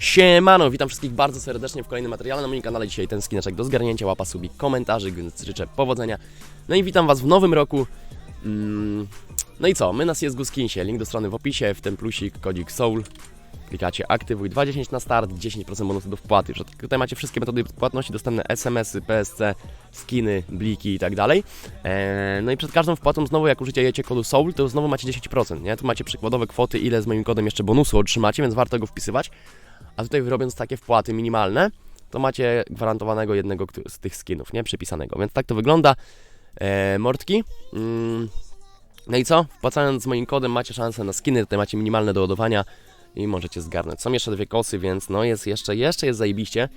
Siemano, witam wszystkich bardzo serdecznie w kolejnym materiale na moim kanale. Dzisiaj ten skineczek do zgarnięcia, łapa subik, komentarzy, więc życzę powodzenia. No i witam Was w nowym roku. Mm, No i co, my na CSGO Skinsie, link do strony w opisie, w tym plusik, kodzik SOUL. Klikacie aktywuj 2.10 na start, 10% bonusu do wpłaty. Tutaj macie wszystkie metody płatności dostępne, SMS-y, PSC, skiny, bliki i tak dalej. Eee, No i przed każdą wpłatą znowu jak użyjecie kodu SOUL, to znowu macie 10%, nie? Tu macie przykładowe kwoty, ile z moim kodem jeszcze bonusu otrzymacie, więc warto go wpisywać. A tutaj robiąc takie wpłaty minimalne, to macie gwarantowanego jednego z tych skinów, nie? Przypisanego. Więc tak to wygląda. E. Mm. No i co? Wpłacając z moim kodem macie szansę na skiny, tutaj macie minimalne doładowania i możecie zgarnąć. Są jeszcze dwie kosy, więc no jest jeszcze, jeszcze jest zajebiście.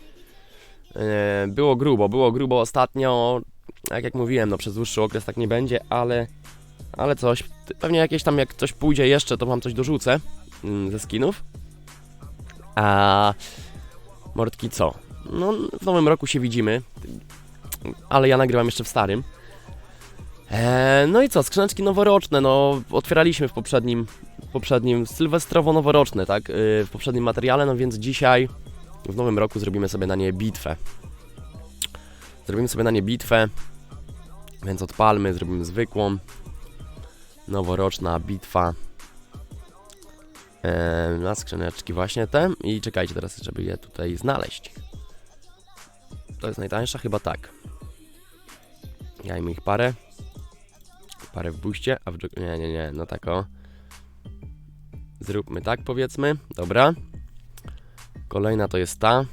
E, było grubo, było grubo ostatnio. Tak jak mówiłem, no przez dłuższy okres tak nie będzie, ale ale coś, pewnie jakieś tam jak coś pójdzie jeszcze, to wam coś dorzucę mm, ze skinów. A Mordki co? No, w nowym roku się widzimy, ale ja nagrywam jeszcze w starym. Eee, no i co, skrzyneczki noworoczne, no otwieraliśmy w poprzednim, poprzednim sylwestrowo-noworoczne, tak, yy, w poprzednim materiale, no więc dzisiaj w nowym roku zrobimy sobie na nie bitwę. Zrobimy sobie na nie bitwę, więc odpalmy, zrobimy zwykłą, noworoczna bitwa. Eee, na skrzyneczki właśnie te i czekajcie teraz, żeby je tutaj znaleźć. To jest najtańsza? Chyba tak. Jajmy ich parę. Parę w buście, a w Nie, nie, nie, no tak o. Zróbmy tak powiedzmy, dobra. Kolejna to jest ta.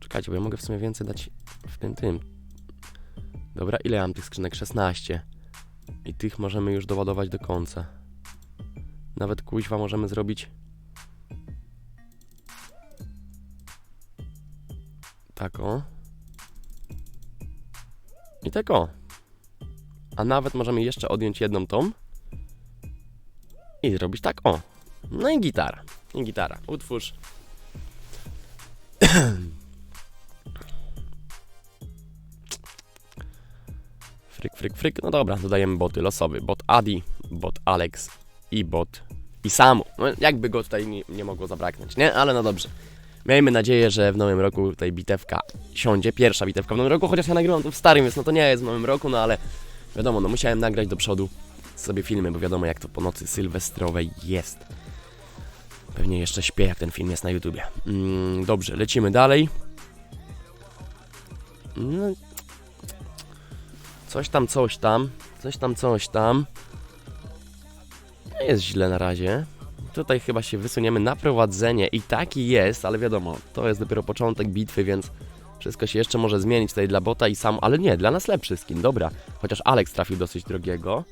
Czekajcie, bo ja mogę w sumie więcej dać w tym, tym. Dobra, ile mam tych skrzynek? 16. I tych możemy już doładować do końca. Nawet kuźwa możemy zrobić tak o. I tak o. A nawet możemy jeszcze odjąć jedną tą i zrobić tak o. No i gitara. I gitara. Utwórz. Fryk, fryk, fryk. No dobra, dodajemy boty losowy. Bot Adi, bot Alex i bot i Samu. No, jakby go tutaj nie, nie mogło zabraknąć, nie? Ale no dobrze. Miejmy nadzieję, że w nowym roku tutaj bitewka siądzie. Pierwsza bitewka w nowym roku, chociaż ja nagrywam to w starym, więc no to nie jest w nowym roku, no ale wiadomo, no musiałem nagrać do przodu sobie filmy, bo wiadomo jak to po nocy sylwestrowej jest. Pewnie jeszcze śpię, jak ten film jest na YouTubie. Mm, dobrze, lecimy dalej. No, coś tam, coś tam, coś tam, coś tam. Nie jest źle na razie. Tutaj chyba się wysuniemy na prowadzenie i taki jest, ale wiadomo, to jest dopiero początek bitwy, więc wszystko się jeszcze może zmienić tutaj dla bota i sam, ale nie, dla nas lepszy skin, dobra. Chociaż Alex trafił dosyć drogiego.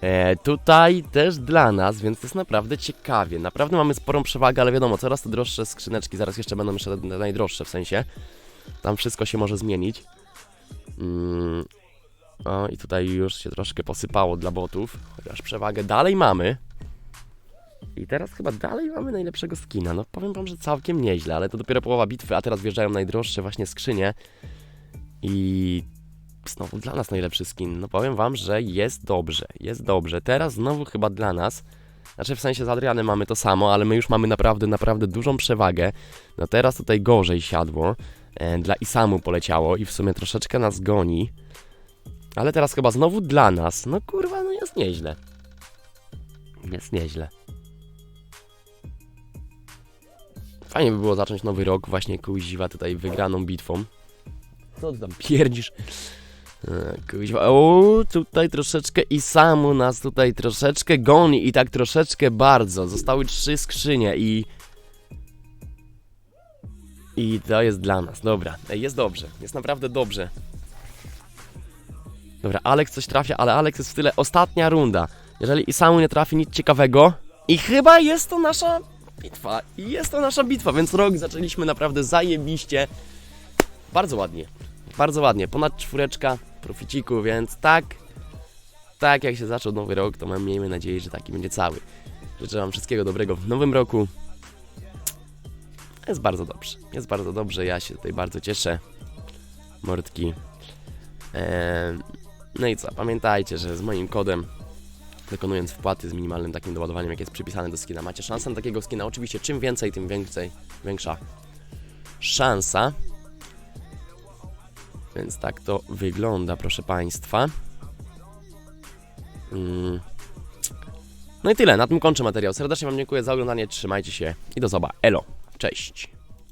E, tutaj też dla nas, więc to jest naprawdę ciekawie. Naprawdę mamy sporą przewagę, ale wiadomo, coraz to droższe skrzyneczki, zaraz jeszcze będą jeszcze najdroższe w sensie. Tam wszystko się może zmienić. Mm. O, i tutaj już się troszkę posypało dla botów, chociaż przewagę dalej mamy. I teraz chyba dalej mamy najlepszego skina. No powiem wam, że całkiem nieźle, ale to dopiero połowa bitwy, a teraz wjeżdżają najdroższe właśnie skrzynie. I znowu dla nas najlepszy skin. No powiem wam, że jest dobrze, jest dobrze. Teraz znowu chyba dla nas. Znaczy w sensie z Adrianem mamy to samo, ale my już mamy naprawdę, naprawdę dużą przewagę. No teraz tutaj gorzej siadło. E, dla Isamu poleciało i w sumie troszeczkę nas goni. Ale teraz chyba znowu dla nas. No kurwa, no jest nieźle. Jest nieźle. Fajnie by było zacząć nowy rok właśnie kuźwa tutaj wygraną bitwą. Co ty tam pierdzisz? E, Kuźwa, o, tutaj troszeczkę i samu nas tutaj troszeczkę goni i tak troszeczkę bardzo. Zostały trzy skrzynie i... I to jest dla nas, dobra. Jest dobrze, jest naprawdę dobrze. Dobra, Alex coś trafia, ale Alex jest w tyle. Ostatnia runda. Jeżeli i samu nie trafi nic ciekawego. I chyba jest to nasza bitwa. I jest to nasza bitwa, więc rok zaczęliśmy naprawdę zajebiście. Bardzo ładnie. Bardzo ładnie. Ponad czwóreczka proficiku, więc tak. Tak jak się zaczął nowy rok, to mam, miejmy nadzieję, że taki będzie cały. Życzę Wam wszystkiego dobrego w nowym roku. Jest bardzo dobrze. Jest bardzo dobrze. Ja się tutaj bardzo cieszę. Mordki. Eee, no i co? Pamiętajcie, że z moim kodem dokonując wpłaty z minimalnym takim doładowaniem, jakie jest przypisane do skina. Macie szansę na takiego skina. Oczywiście czym więcej, tym więcej, większa szansa. Więc tak to wygląda, proszę Państwa. Mm. No i tyle, na tym kończę materiał. Serdecznie Wam dziękuję za oglądanie, trzymajcie się i do zobaczenia. Elo, cześć.